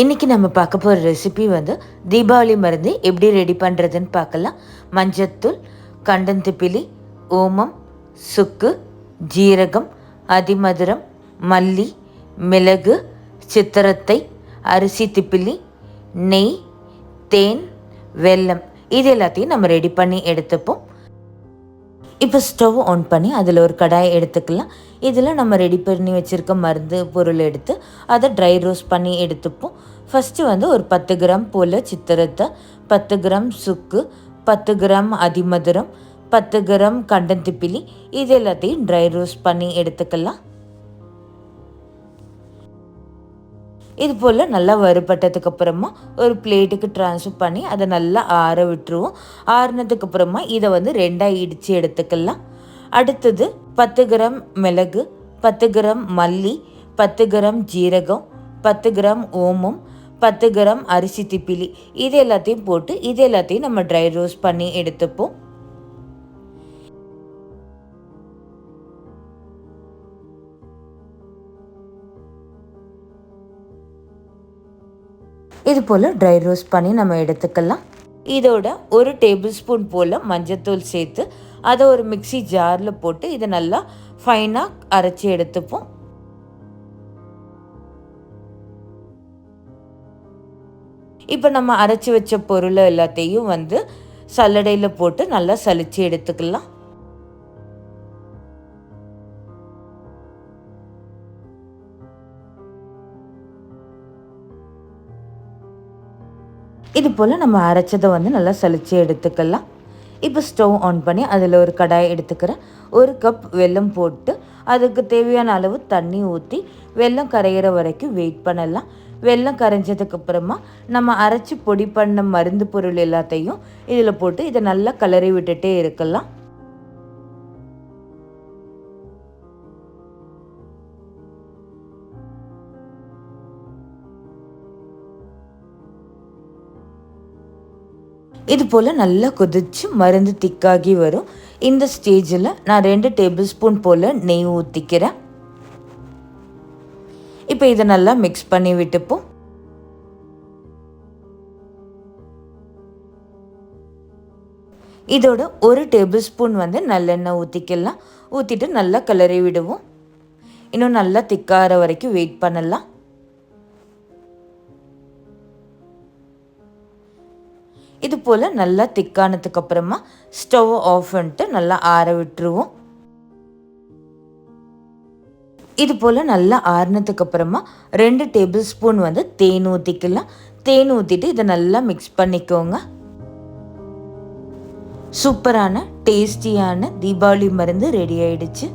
இன்றைக்கி நம்ம பார்க்க போகிற ரெசிபி வந்து தீபாவளி மருந்து எப்படி ரெடி பண்ணுறதுன்னு பார்க்கலாம். மஞ்சத்தூள் கண்டந்திப்பிலி ஓமம் சுக்கு ஜீரகம் அதிமதுரம் மல்லி மிளகு சித்திரத்தை அரிசி திப்பிலி நெய் தேன் வெல்லம். இது எல்லாத்தையும் நம்ம ரெடி பண்ணி எடுத்துப்போம். இப்போ ஸ்டவ் ஆன் பண்ணி அதில் ஒரு கடாயை எடுத்துக்கலாம். இதில் நம்ம ரெடி பண்ணி வச்சுருக்க மருந்து பொருள் எடுத்து அதை ட்ரை ரோஸ்ட் பண்ணி எடுத்துப்போம். ஃபஸ்ட்டு வந்து ஒரு பத்து கிராம் போல் சித்திரத்தை பத்து கிராம் சுக்கு பத்து கிராம் அதிமதுரம் பத்து கிராம் கண்டந்திப்பிலி இது எல்லாத்தையும் ட்ரை ரோஸ்ட் பண்ணி எடுத்துக்கலாம். இது போல் நல்லா வறுபட்டதுக்கு அப்புறமா ஒரு பிளேட்டுக்கு ட்ரான்ஸ்ஃபர் பண்ணி அதை நல்லா ஆற விட்டுருவோம். ஆறுனதுக்கு அப்புறமா இதை வந்து ரெண்டாக இடித்து எடுத்துக்கலாம். அடுத்தது பத்து கிராம் மிளகு பத்து கிராம் மல்லி பத்து கிராம் ஜீரகம் பத்து கிராம் ஓமம் பத்து கிராம் அரிசி திப்பிலி. இது எல்லாத்தையும் போட்டு இது எல்லாத்தையும் நம்ம ட்ரை ரோஸ்ட் பண்ணி எடுத்துப்போம். இது போல் ட்ரை ரோஸ்ட் பண்ணி நம்ம எடுத்துக்கலாம். இதோட ஒரு டேபிள் ஸ்பூன் போல் மஞ்சத்தூள் சேர்த்து அதை ஒரு மிக்சி ஜாரில் போட்டு இதை நல்லா ஃபைனாக அரைச்சி எடுத்துப்போம். இப்போ நம்ம அரைச்சி வச்ச பொருள் எல்லாத்தையும் வந்து சல்லடையில் போட்டு நல்லா சலிச்சு எடுத்துக்கலாம். இது போல் நம்ம அரைச்சதை வந்து நல்லா சலிச்சு எடுத்துக்கலாம். இப்போ ஸ்டவ் ஆன் பண்ணி அதில் ஒரு கடாயை எடுத்துக்கிறேன் ஒரு கப் வெல்லம் போட்டு அதுக்கு தேவையான அளவு தண்ணி ஊற்றி வெல்லம் கரையிற வரைக்கும் வெயிட் பண்ணலாம். வெல்லம் கரைஞ்சதுக்கப்புறமா நம்ம அரைச்சி பொடி பண்ண மருந்து பொருள் எல்லாத்தையும் இதில் போட்டு இதை நல்லா கலரி விட்டுட்டே இருக்கலாம். இது போல் நல்லா கொதிச்சு மருந்து திக்காகி வரும். இந்த ஸ்டேஜில் நான் ரெண்டு டேபிள் ஸ்பூன் போல் நெய் ஊற்றிக்கிறேன் இப்போ இதை நல்லா மிக்ஸ் பண்ணி விட்டுப்போம். இதோட ஒரு டேபிள் ஸ்பூன் வந்து நல்லெண்ணெய் ஊற்றிக்கலாம் ஊற்றிட்டு நல்லா கிளறி விடுவோம். இன்னும் நல்லா திக்காகிற வரைக்கும் வெயிட் பண்ணலாம். இது போல் நல்லா திக்கானதுக்கு அப்புறமா ஸ்டவ் ஆஃப் பண்ணிட்டு நல்லா ஆற விட்டுருவோம். இது போல் நல்லா ஆறுனதுக்கு அப்புறமா ரெண்டு டேபிள் ஸ்பூன் வந்து தேன் ஊற்றிக்கலாம் தேன் ஊற்றிட்டு இதை நல்லா மிக்ஸ் பண்ணிக்கோங்க. சூப்பரான டேஸ்டியான தீபாவளி மருந்து ரெடி ஆயிடுச்சு.